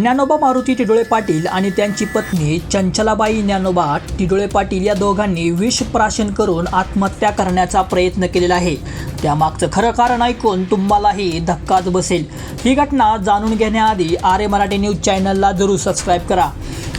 ज्ञानोबा मारुती टिडोळे पाटील आणि त्यांची पत्नी चंचलाबाई ज्ञानोबा टिडोळे पाटील या दोघांनी विष प्राशन करून आत्महत्या करण्याचा प्रयत्न केलेला आहे. त्यामागचं खरं कारण ऐकून तुम्हालाही धक्काच बसेल. ही घटना जाणून घेण्याआधी आर्य मराठी न्यूज चॅनलला जरूर सबस्क्राईब करा.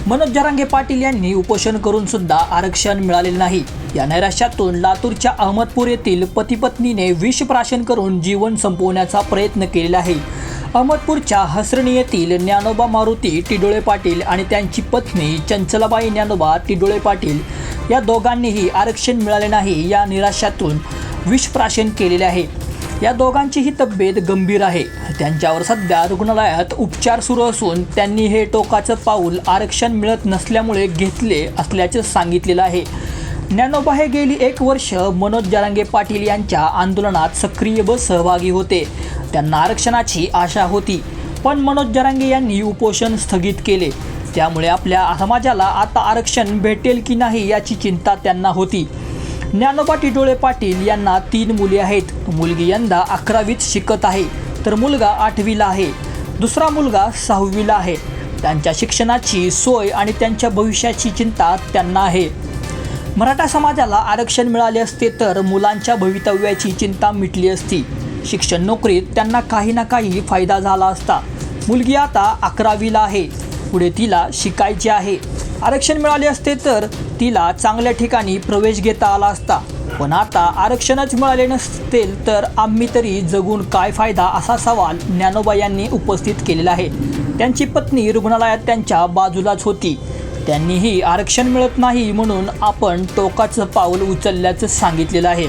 मनोज जरांगे पाटील यांनी उपोषण करून सुद्धा आरक्षण मिळालेले नाही. या नैराश्यातून लातूरच्या अहमदपूर येथील पतीपत्नीने विष प्राशन करून जीवन संपवण्याचा प्रयत्न केलेला आहे. अहमदपूरच्या हसरणी येथील ज्ञानोबा मारुती टिडोळे पाटील आणि त्यांची पत्नी चंचलाबाई ज्ञानोबा टिडोळे पाटील या दोघांनीही आरक्षण मिळाले नाही या निराशातून विषप्राशन केलेले आहे. या दोघांचीही तब्येत गंभीर आहे. त्यांच्यावर सध्या रुग्णालयात उपचार सुरू असून त्यांनी हे टोकाचं पाऊल आरक्षण मिळत नसल्यामुळे घेतले असल्याचं सांगितलेलं आहे. ज्ञानोबा हे गेली एक वर्ष मनोज जारांगे पाटील यांच्या आंदोलनात सक्रिय व सहभागी होते. त्यांना आरक्षणाची आशा होती पण मनोज जरांगे यांनी उपोषण स्थगित केले. त्यामुळे आपल्या समाजाला आता आरक्षण भेटेल की नाही याची चिंता त्यांना होती. ज्ञानोबा टिटोळे पाटील यांना तीन मुली आहेत. मुलगी यंदा अकरावीत शिकत आहे तर मुलगा आठवीला आहे. दुसरा मुलगा सहावीला आहे. त्यांच्या शिक्षणाची सोय आणि त्यांच्या भविष्याची चिंता त्यांना आहे. मराठा समाजाला आरक्षण मिळाले असते तर मुलांच्या भवितव्याची चिंता मिटली असती. शिक्षण नोकरीत त्यांना काही ना काही फायदा झाला असता. मुलगी आता अकरावीला आहे. पुढे तिला शिकायचे आहे. आरक्षण मिळाले असते तर तिला चांगल्या ठिकाणी प्रवेश घेता आला असता. पण आता आरक्षणच मिळाले नसतील तर आम्ही तरी जगून काय फायदा असा सवाल ज्ञानोबा यांनी उपस्थित केलेला आहे. त्यांची पत्नी रुग्णालयात त्यांच्या बाजूलाच होती. त्यांनीही आरक्षण मिळत नाही म्हणून आपण टोकाचं पाऊल उचलल्याचं सांगितलेलं आहे.